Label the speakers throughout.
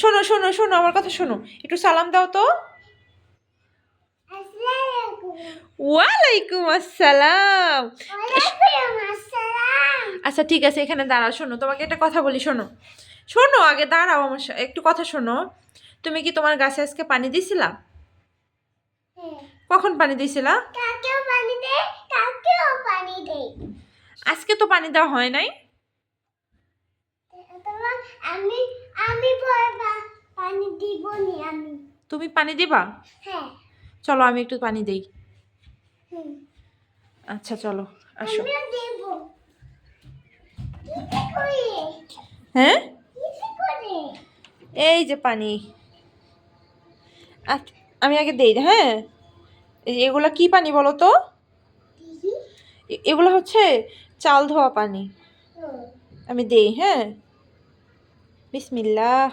Speaker 1: শোনো শোনো শোনো আমার কথা শোনো। একটু সালাম দাও তো। ওয়ালাইকুম আসসালাম। আচ্ছা ঠিক আছে এখানে দাঁড়াও শোনো তোমাকে একটা কথা বলি শোনো। শোনো আগে দাঁড়াও আমার একটু কথা শোনো। তুমি কি তোমার গাছে আজকে পানি দিছিলা কখন পানি দিছিলা আজকে তো পানি দেওয়া হয় নাই।
Speaker 2: আমি আমি পানি দিব নি আমি।
Speaker 1: তুমি পানি দিবা?
Speaker 2: হ্যাঁ।
Speaker 1: চলো আমি একটু পানি দেই। আচ্ছা চলো আসো। হ্যাঁ? এই যে পানি। আচ্ছা আমি আগে দেই হ্যাঁ? এগুলা কি পানি বলো তো? এগুলো হচ্ছে চাল ধোয়া পানি। আমি দেই হ্যাঁ? বিসমিল্লাহ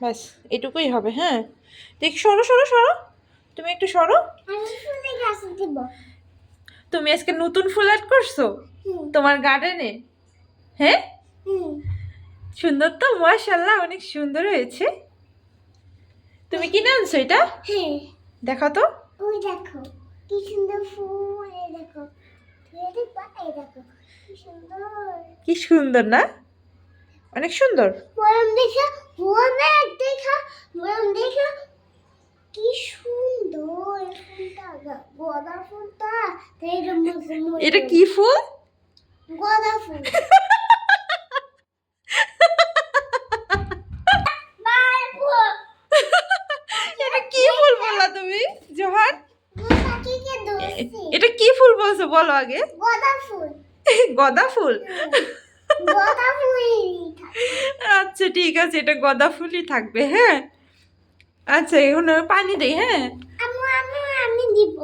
Speaker 1: ব্যাস এটুকুই হবে হ্যাঁ? দেখ সরো সরো সরো। তুমি একটু সরো। তুমি আজকে নতুন ফুল অ্যাড করছ? তোমার গার্ডেনে হ্যাঁ? সুন্দর তো মাশাল্লাহ অনেক সুন্দর হয়েছে। তুমি কিনে আনছো এটা?
Speaker 2: হ্যাঁ।
Speaker 1: দেখা তো।
Speaker 2: দেখো কি সুন্দর ফুল দেখো। কি সুন্দর।
Speaker 1: কি সুন্দর না? অনেক সুন্দর।
Speaker 2: মরম দেখা অনেক দেখা মরম দেখা কি সুন্দর গোদা ফুলটা।
Speaker 1: এটা কি ফুল?
Speaker 2: গোদা ফুল বাবু
Speaker 1: এটা কি ফুল বললা তুমি জোহার
Speaker 2: পাখিকে
Speaker 1: এ-
Speaker 2: দোষী
Speaker 1: এটা কি ফুল বলছো? বলো আগে।
Speaker 2: গোদা ফুল
Speaker 1: গদা ফুল আচ্ছা ঠিক আছে এটা গদা ফুলই থাকবে হ্যাঁ? আচ্ছা এখন পানি দেই হ্যাঁ?
Speaker 2: আমি দিব।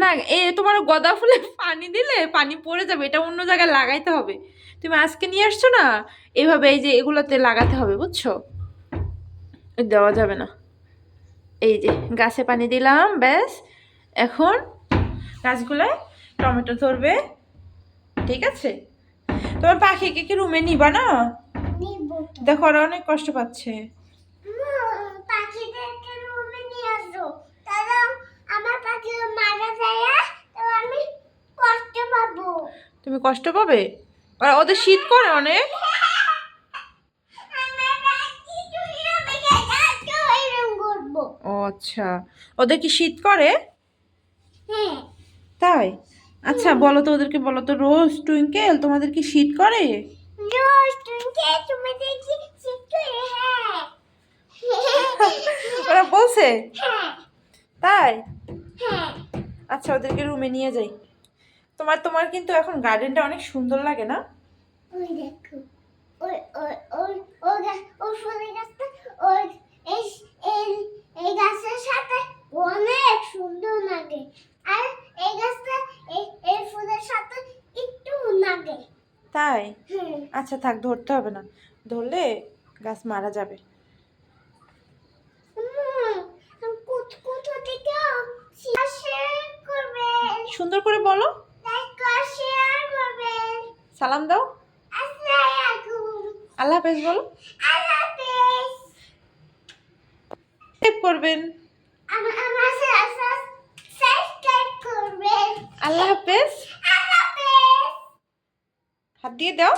Speaker 1: না এ তোমার গদা ফুলে পানি দিলে পানি পড়ে যাবে এটা অন্য জায়গায় লাগাইতে হবে। তুমি আজকে নিয়ে আসছো না এভাবে এই যে এগুলোতে লাগাতে হবে বুঝছ? দেওয়া যাবে না। এই যে গাছে পানি দিলাম ব্যাস। এখন গাছগুলায় টমেটো ধরবে। ঠিক আছে? তোমার পাখিকে কি রুমে নিবা না? দেখো ওরা অনেক কষ্ট পাচ্ছে। তুমি কষ্ট পাবে? ওরা ওদের শীত করে অনেক। আচ্ছা। ওদের কি শীত করে? তাই? আচ্ছা বলো তো ওদেরকে বলো তো রোজ টুইঙ্কেল তোমাদের কি শীত করে?
Speaker 2: হ্যাঁ।
Speaker 1: ওরা বলছে?
Speaker 2: হ্যাঁ।
Speaker 1: তাই?
Speaker 2: হ্যাঁ।
Speaker 1: আচ্ছা ওদেরকে রুমে নিয়ে যাই। তোমার তোমার কিন্তু এখন গার্ডেনটা অনেক সুন্দর লাগে না
Speaker 2: ওই দেখো ওই ওই ওই ওই গাছ ওই ফুলের গাছটা ওই এই এই এই গাছের সাথে অনেক সুন্দর লাগে আর এই গাছটা এই এই ফুলের সাথে একটু লাগে
Speaker 1: তাই আচ্ছা থাক ধরতে হবে না। ধরলে গাছ মারা যাবে। সুন্দর করে বলো। সালাম দাও। আল্লাহ হাফেজ বলো। করবেন। আল্লাহ হাফেজ। দিয়ে দাও